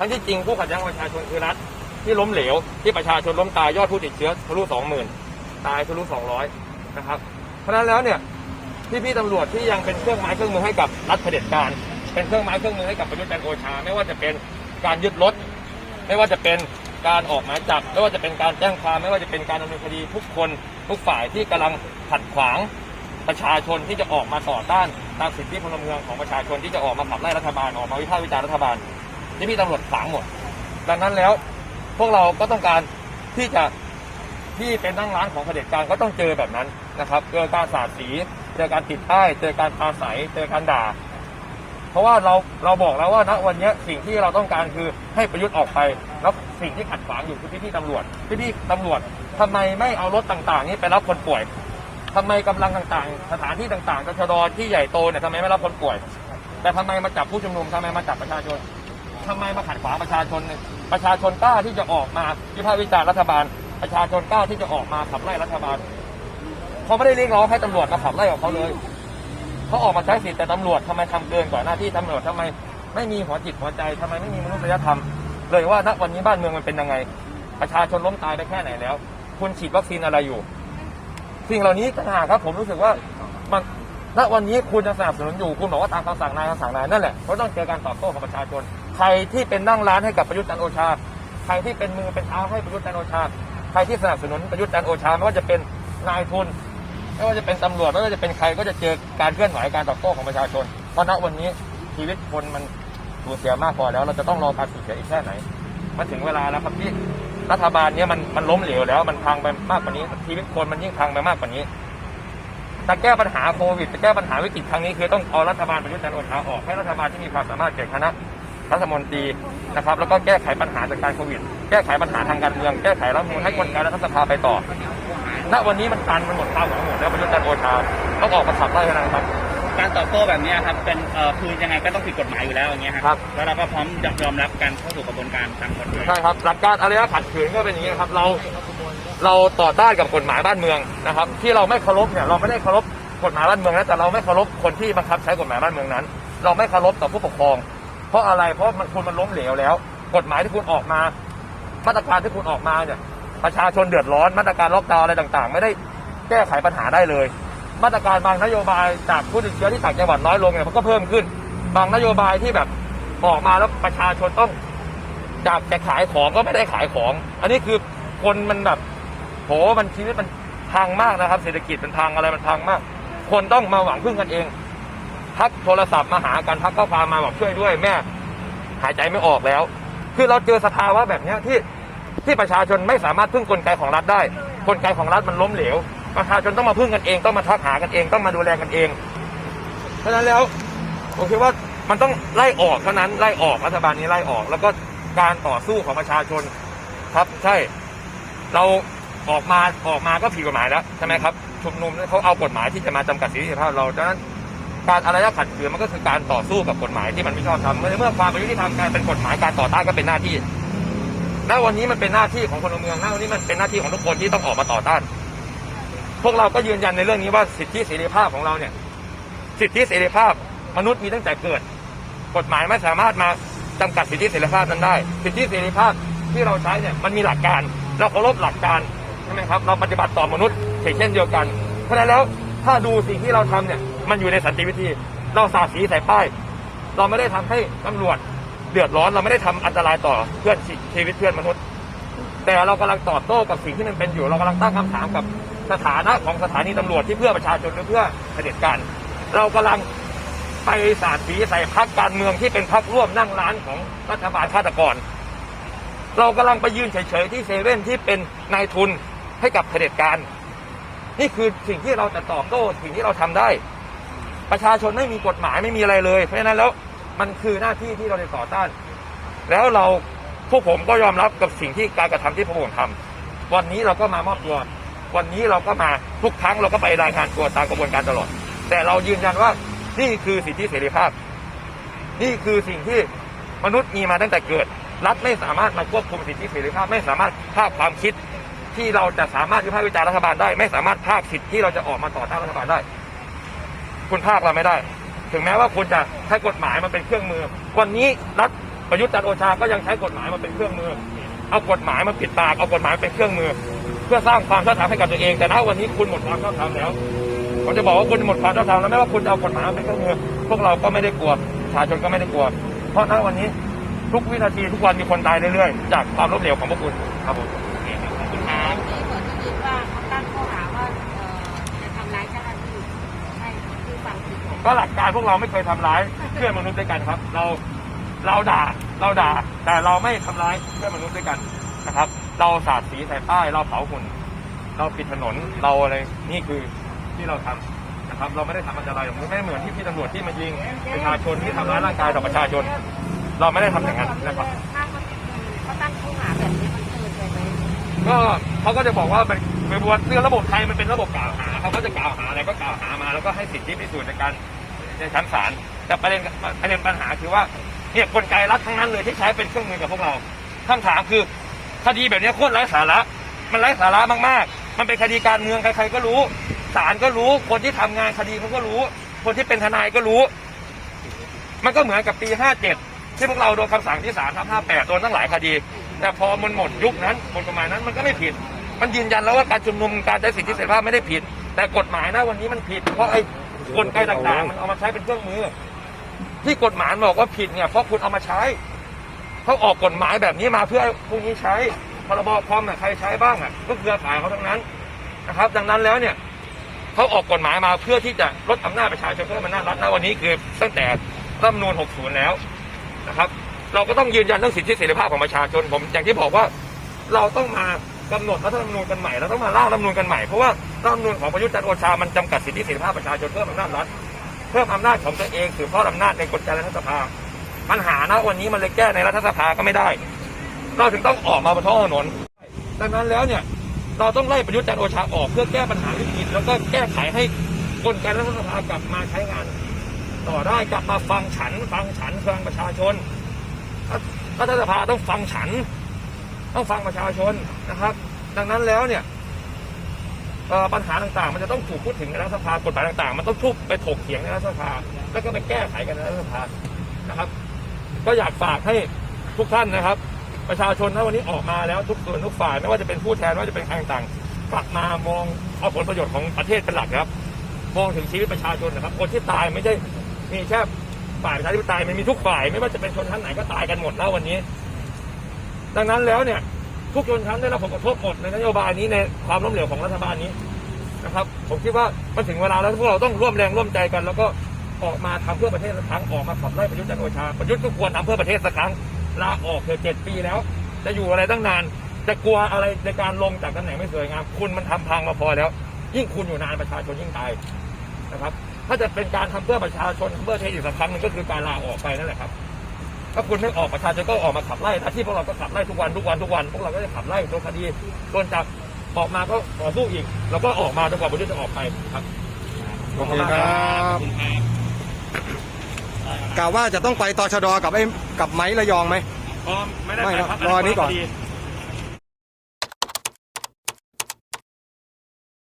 ทั้งที่จริงผู้ขัดแย้งประชาชนคือรัฐที่ล้มเหลว ที่ประชาชนล้มตายยอดผู้ติดเชื้อทะลุสองหมื่นตายทะลุสองร้อยนะครับ เพราะนั้นแล้วเนี่ยพี่พี่ตำรวจที่ยังเป็นเครื่องไม้เครื่องมือให้กับรัฐเผด็จการ เป็นเครื่องไม้เครื่องมือให้กับประยุทธ์จันทร์โอชา ไม่ว่าจะเป็นการยึดรถ ไม่ว่าจะเป็นการออกหมายจับ ไม่ว่าจะเป็นการแจ้งความ ไม่ว่าจะเป็นการดำเนินคดีทุกคนทุกฝ่ายที่กำลังขัดขวางประชาชนที่จะออกมาต่อต้านตามสิทธิพลเมืองของประชาชนที่จะออกมาขับไล่รัฐบาลออกมาวิพากษ์วิจารณ์รัฐบาล นี่พี่ตำรวจขวางหมด ดังนั้นแล้วพวกเราก็ต้องการที่จะที่เป็นนั่งร้านของเผด็จการก็ต้องเจอแบบนั้นนะครับเจอการสาดสี เจอการติดป้าย เจอการปาศัยเจอการด่า เพราะว่าเราเราบอกแล้วว่าณวันนี้สิ่งที่เราต้องการคือให้ประยุทธ์ออกไปแล้วสิ่งที่ขัดขวางอยู่คือพี่พี่ๆตำรวจพี่พี่ๆตำรวจทำไมไม่เอารถต่างๆ นี้ไปรับคนป่วยทำไมกำลังต่างๆ สถานที่ต่างๆกชดที่ใหญ่โตเนี่ยทำไมไม่รับคนป่วย แต่ทำไมมาจับผู้ชุมนุมทำไมมาจับประชาชน ทำไมมาขัดขวางประชาชน ประชาชนกล้าที่จะออกมาวิพากษ์วิจารณ์รัฐบาล ประชาชนกล้าที่จะออกมาขับไล่รัฐบาลเขาไม่ได้เรียกร้องให้ตำรวจมาขับไล่ออกเขาเลยเขาออกมาใช้สิทธิ์แต่ตำรวจทำไมทำเกินกว่าหน้าที่ตำรวจทำไมไม่มีหัวจิตหัวใจทำไมไม่มีมนุษยธรรม เลยว่าณวันนี้บ้านเมืองมันเป็นยังไง ประชาชนล้มตายไปแค่ไหนแล้ว คุณฉีดวัคซีนอะไรอยู่ สิ่งเหล่านี้ต่างหากครับผมรู้สึกว่ามันณวันนี้คุณจะสนับสนุนอยู่ คุณบอกว่าตามคำสั่งนายคำสั่งนายนั่นแหละเขาต้องเจอการตอบโต้ของประชาชน ใครที่เป็นนั่งร้านให้กับประยุทธ์จันโอชา ใครที่เป็นมือเป็นเท้าให้ประยุทธ์จันโอชา ใครที่สนับสนุนประยุทธ์จันโอชาไม่ว่าจะเป็นนายทุน ไม่ว่าจะเป็นตำรวจไม่ว่าจะเป็นใครก็จะเจอการเคลื่อนไหวการตอบโต้ของประชาชน เพราะณวันนี้ชีวิตคนมันสูญเสียมากพอแล้ว เราจะต้องรอการสูญเสียอีกแค่ไหนมันถึงเวลาแล้วครับที่รัฐบาลเนี้ยมันมันล้มเหลวแล้วมันพังไปมากกว่านี้ชีวิตคนมันยิ่งพังไปมากกว่านี้จะแก้ปัญหาโควิดจะแก้ปัญหาวิกฤตครั้งนี้คือต้องเอารัฐบาลประยุทธ์จันทร์โอชาออกให้รัฐบาลที่มีความสามารถเกิดคณะ รัฐมนตรีนะครับ แล้วก็แก้ไขปัญหาจากการโควิด แก้ไขปัญหาทางการเมือง แก้ไขรัฐธรรมนูลให้กลไกรัฐสภาไปต่อ ณ วันนี้มันตันมันหมดความหวังหมดแล้วประยุทธ์จันทร์โอชาต้องออกมาขับไล่เท่านั้นครับ การตอบโต้แบบเนี้ยครับเป็นเอ่อคือยังไงก็ต้องผิดกฎหมายอยู่แล้วอย่างเงี้ยครับ แล้วเราก็พร้อมยอมรับการเข้าสู่กระบวนการตามกฎหมาย ใช่ครับ หลักการอารยะขัดขืนก็เป็นอย่างนี้ครับ เรา เราต่อต้านกับกฎหมายบ้านเมืองนะครับ ที่เราไม่เคารพเนี่ยเราไม่ได้เคารพกฎหมายบ้านเมืองนะแต่เราไม่เคารพคนที่บังคับใช้กฎหมายบ้านเมืองนั้น เราไม่เคารพต่อผู้ปกครอง เพราะอะไรเพราะมันคุณมันล้มเหลวแล้ว กฎหมายที่คุณออกมา มาตรการที่คุณออกมาเนี่ย ประชาชนเดือดร้อนมาตรการล็อกดาวน์อะไรต่างๆ ไม่ได้แก้ไขปัญหาได้เลย มาตรการบางนโยบายจากผู้ติดเชื้อที่ต่างจังหวัดน้อยลงเนี่ยมันก็เพิ่มขึ้น บางนโยบายที่แบบออกมาแล้วประชาชนต้องจากจะขายของก็ไม่ได้ขายของ อันนี้คือคนมันแบบโหมันชีวิตมันพังมากนะครับ เศรษฐกิจมันพังอะไรมันพังมาก คนต้องมาหวังพึ่งกันเอง ทักโทรศัพท์มาหากันทักข้อความมาบอกช่วยด้วยแม่ หายใจไม่ออกแล้ว คือเราเจอสภาวะแบบนี้ที่ที่ประชาชนไม่สามารถพึ่งกลไกของรัฐได้ กลไกของรัฐมันล้มเหลว ประชาชนต้องมาพึ่งกันเองต้องมาทักหากันเองต้องมาดูแลกันเอง เพราะฉะนั้นแล้วผมคิดว่ามันต้องไล่ออกเท่านั้นไล่ออกรัฐบาลนี้ไล่ออก แล้วก็การต่อสู้ของประชาชนครับใช่ เราออกมาออกมาก็ผิดกฎหมายแล้วใช่ไหมครับชุมนุมเขาเอากฎหมายที่จะมาจำกัดสิทธิภาพเราดังนั้น การอะไรขัดขืนมันก็คือการต่อสู้กับกฎหมายที่มันไม่ชอบทำเมื่อความเป็นยุติธรรมกลายเป็นกฎหมายการต่อต้านก็เป็นหน้าที่ณวันนี้มันเป็นหน้าที่ของพลเมืองณวันนี้มันเป็นหน้าที่ของทุกคนที่ต้องออกมาต่อต้าน พวกเราก็ยืนยันในเรื่องนี้ว่าสิทธิเสรีภาพของเราเนี่ย สิทธิเสรีภาพมนุษย์มีตั้งแต่เกิด กฎหมายไม่สามารถมาจำกัดสิทธิเสรีภาพนั้นได้ สิทธิเสรีภาพที่เราใช้เนี่ยมันมีหลักการ เราเคารพหลักการใช่ไหมครับ เราปฏิบัติต่อมนุษย์เช่นเดียวกัน เพราะฉะนั้นแล้วถ้าดูสิ่งที่เราทำเนี่ย มันอยู่ในสันติวิธี เราสาดสีใส่ป้าย เราไม่ได้ทำให้ตำรวจเดือดร้อน เราไม่ได้ทำอันตรายต่อเพื่อนชีวิตเพื่อนมนุษย์ แต่เรากำลังตอบโต้กับสิ่งที่มันเป็นอยู่ เรากำลังตั้งคำถามกับสถานะของสถานีตำรวจที่เพื่อประชาชนหรือเพื่อเผด็จการ เรากำลังไปสาดสีใส่พักการเมืองที่เป็นพักร่วมนั่งร้านของรัฐบาลฆาตกร เรากำลังไปยืนเฉยๆที่เซเว่นที่เป็นนายทุนให้กับเผด็จการ นี่คือสิ่งที่เราจะตอบโต้สิ่งที่เราทำได้ ประชาชนไม่มีกฎหมายไม่มีอะไรเลย เพราะฉะนั้นแล้วมันคือหน้าที่ที่เราจะต่อต้าน แล้วเราพวกผมก็ยอมรับกับสิ่งที่การกระทำที่พวกผมทำวันนี้เราก็มามอบตัว วันนี้เราก็มาทุกครั้งเราก็ไปรายงานตัวตามกระบวนการตลอด แต่เรายืนยันว่านี่คือสิทธิเสรีภาพ นี่คือสิ่งที่มนุษย์มีมาตั้งแต่เกิด รัฐไม่สามารถมาควบคุมสิทธิเสรีภาพ ไม่สามารถภาคความคิดที่เราจะสามารถวิพากษ์วิจารณ์รัฐบาลได้ ไม่สามารถภาคสิทธิที่เราจะออกมาต่อต้านรัฐบาลได้ คุณภาคเราไม่ได้ ถึงแม้ว่าคุณจะใช้กฎหมายมาเป็นเครื่องมือ วันนี้รัฐประยุทธ์จันโอชาก็ยังใช้กฎหมายมาเป็นเครื่องมือ เอากฎหมายมาปิดปากเอากฎหมายเป็นเครื่องมือ เพื่อสร้างความชอบธรรมให้กับตัวเองแต่ณวันนี้คุณหมดความชอบธรรมแล้วผมจะบอกว่าคุณหมดความชอบธรรมแล้วไม่ว่าคุณจะเอากฎหมายมาเป็นเครื่องมือ พวกเราก็ไม่ได้กลัวประชาชนก็ไม่ได้กลัว เพราะณวันนี้ทุกวินาทีทุกวันมีคนตายเรื่อยๆ จากความล้มเหลวของพวกคุณครับผม ขอบคุณครับ ที่ผลที่ยินว่าเขาตั้งข้อหาว่าเอ่อจะทำร้ายเจ้าหน้าที่ใช่คือฝั่งผิดไหม ก็หลักการพวกเราไม่เคยทำร้ายเพื่อนมนุษย์ด้วยกันครับ เราเราด่าเราด่า แต่เราไม่ทำร้ายเพื่อนมนุษย์ด้วยกันนะครับ เราสาดสีใส่ป้ายเราเผาหุ่น เราปิดถนนเราอะไรนี่คือที่เราทำนะครับ เราไม่ได้ทำอันตรายอย่างนี้ไม่เหมือนที่พี่ตำรวจที่มายิงประชาชนที่ทำร้ายร่างกายต่อประชาชน เราไม่ได้ทำอย่างนั้นนะครับเขาตั้งข้อหาแบบนี้มันเกินไปไหมก็เขาก็จะบอกว่าเป็นเป็นวันเรื่องระบบไทยมันเป็นระบบกล่าวหาเขาก็จะกล่าวหาอะไรก็กล่าวหามาแล้วก็ให้สิทธิพิสูจน์ในการ ในชั้นศาลแต่ประเด็นประเด็นปัญหาคือว่าเนี่ยกลไกรัฐทั้งนั้นเลยที่ใช้เป็นเครื่องมือกับพวกเราคำถามคือคดีแบบนี้โคตรไร้สาระ มันไร้สาระมากๆ มันเป็นคดีการเมืองใครๆก็รู้ศาลก็รู้ คนที่ทำงานคดีเขาก็รู้ คนที่เป็นทนายก็รู้ มันก็เหมือนกับปี 57 ที่พวกเราโดนคำสั่งที่ศาลทับ58โดนตั้งหลายคดี แต่พอมันหมดยุคนั้นหมดกฎหมายนั้นมันก็ไม่ผิด มันยืนยันแล้วว่าการชุมนุมการใช้สิทธิเสรีภาพไม่ได้ผิด แต่กฎหมายนะวันนี้มันผิด เพราะไอ้ กลไกต่างๆ มันเอามาใช้เป็นเครื่องมือ ที่กฎหมายบอกว่าผิดเนี่ยเพราะคุณเอามาใช้เขาออกกฎหมายแบบนี้มาเพื่อพวกนี้ใช้พรบคอมน่ะใครใช้บ้างอะก็เครือข่ายเขาทั้งนั้นนะครับ ดังนั้นแล้วเนี่ยเขาออกกฎหมายมาเพื่อที่จะลดอำนาจประชาชนเพื่อมันน่ารัฐนะวันนี้คือตั้งแต่รัฐมนูญ60 แล้วนะครับ เราก็ต้องยืนยันเรื่องสิทธิเสรีภาพของประชาชนผมอย่างที่บอกว่าเราต้องมา กำหนดรัฐธรรมนูญกันใหม่เราต้องมาร่างรัฐธรรมนูญกันใหม่เพราะว่ารัฐธรรมนูญของประยุทธ์จันทร์โอชามันจำกัดสิทธิเสรีภาพประชาชนเพิ่มอำนาจรัฐเพิ่มอำนาจของตัวเองสืบทอดอำนาจในกลไกรัฐสภาปัญหาณวันนี้มันเลยแก้ในรัฐสภาก็ไม่ได้ เราถึงต้องออกมาบนท้องถนนดังนั้นแล้วเนี่ยเราต้องไล่ประยุทธ์จันทร์โอชาออกเพื่อแก้ปัญหาวิกฤตแล้วก็แก้ไขให้กลไกรัฐสภากลับมาใช้งาน ต่อได้กลับมาฟังฉัน ฟังฉันฟังประชาชนรัฐสภาต้องฟังฉัน ต้องฟังประชาชนนะครับ ดังนั้นแล้วเนี่ยปัญหาต่างๆ มันจะต้องถูกพูดถึงในรัฐสภากฎหมายต่างๆ มันต้องทุบไปถกเถียงในรัฐสภา แล้วก็ไปแก้ไขกันในรัฐสภานะครับ ก็อยากฝากให้ทุกท่านนะครับ ประชาชนถ้าวันนี้ออกมาแล้วทุกส่วนทุกฝ่ายไม่ว่าจะเป็นผู้แทนไม่ว่าจะเป็นใครต่างๆกลับมามองเอาผลประโยชน์ของประเทศเป็นหลักครับ มองถึงชีวิตประชาชนนะครับ คนที่ตายไม่ใช่มีแค่ฝ่ายประชาธิปไตยมันมีทุกฝ่าย ไม่ว่าจะเป็นชนชั้นไหนก็ตายกันหมดแล้ววันนี้ ดังนั้นแล้วเนี่ยทุกชนชั้นได้รับผลกระทบหมดในนโยบายนี้ในความล้มเหลวของรัฐบาลนี้นะครับ ผมคิดว่ามันถึงเวลาแล้วพวกเราต้องร่วมแรงร่วมใจกัน แล้วก็ออกมาทำเพื่อประเทศสักครั้งออกมาขับไล่ประยุทธ์จันทร์โอชาประยุทธ์ก็ควรทำเพื่อประเทศสักครั้งลาออกเกือบเจ็ดปีแล้ว จะอยู่อะไรตั้งนาน จะกลัวอะไรในการลงจากตำแหน่งไม่สวยงามคุณมันทำพังมาพอแล้ว ยิ่งคุณอยู่นานประชาชนยิ่งตายนะครับ ถ้าจะเป็นการทำเพื่อประชาชนเพื่อเทศอีกสักครั้งนึงก็คือการลาออกไปนั่นแหละครับ ถ้าคุณไม่ออกประชาชนก็ออกมาขับไล่หน้าที่พวกเราก็ขับไล่ทุกวันทุกวันทุกวันพวกเราก็จะขับไล่โดนคดีโดนจับออกมาก็ต่อสู้อีก แล้วก็ออกมาจนกว่าประยุทธ์จะออกไปครับโอเคครับกล่าวว่าจะต้องไปตชดกับไอ้กับไม้ระยองไหมอ๋อไม่ได้ไม่ไปครับครับรออันนี้ก่อนคดี